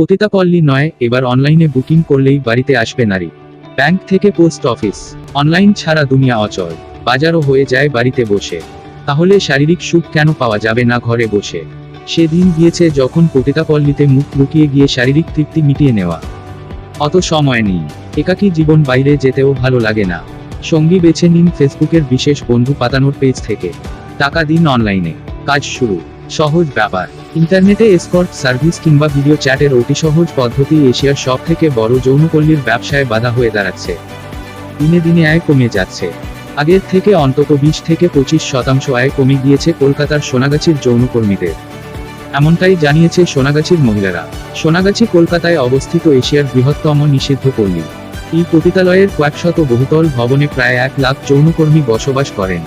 পতিতাপল্লী নয়, এবার অনলাইনে বুকিং করলেই বাড়িতে আসবে নারী। ব্যাংক থেকে পোস্ট অফিস। অনলাইন ছাড়া দুনিয়া অচল। বাজারও হয়ে যায় বাড়িতে বসে। তাহলে শারীরিক সুখ কেন পাওয়া যাবে না ঘরে বসে? সেদিন গিয়েছে যখন পতিতাপল্লীতে মুখ লুকিয়ে গিয়ে শারীরিক তৃপ্তি মিটিয়ে নেওয়া। অত সময় নেই। একাকী জীবন বাইরে যেতেও ভালো লাগে না। সঙ্গী বেছে নিন ফেসবুকের বিশেষ বন্ধু পাতানোর পেজ থেকে। টাকা দিন অনলাইনে। কাজ শুরু। সহজ ব্যাপার। ইন্টারনেটে এসকর্ট সার্ভিস কিংবা ভিডিও চ্যাটের অতি সহজ পদ্ধতি এশিয়ার সব থেকে বড় যৌনপল্লীর ব্যবসায় বাধা হয়ে দাঁড়াচ্ছে। দিনে দিনে আয় কমে যাচ্ছে। আগের থেকে অন্তত বিশ থেকে পঁচিশ শতাংশ আয় কমে গিয়েছে কলকাতার সোনাগাছির যৌনকর্মীদের। এমনটাই জানিয়েছে সোনাগাছির মহিলারা। সোনাগাছি কলকাতায় অবস্থিত এশিয়ার বৃহত্তম নিষিদ্ধ পল্লী। এই পতিতালয়ের কয়েকশত বহুতল ভবনে প্রায় এক লাখ যৌনকর্মী বসবাস করেন।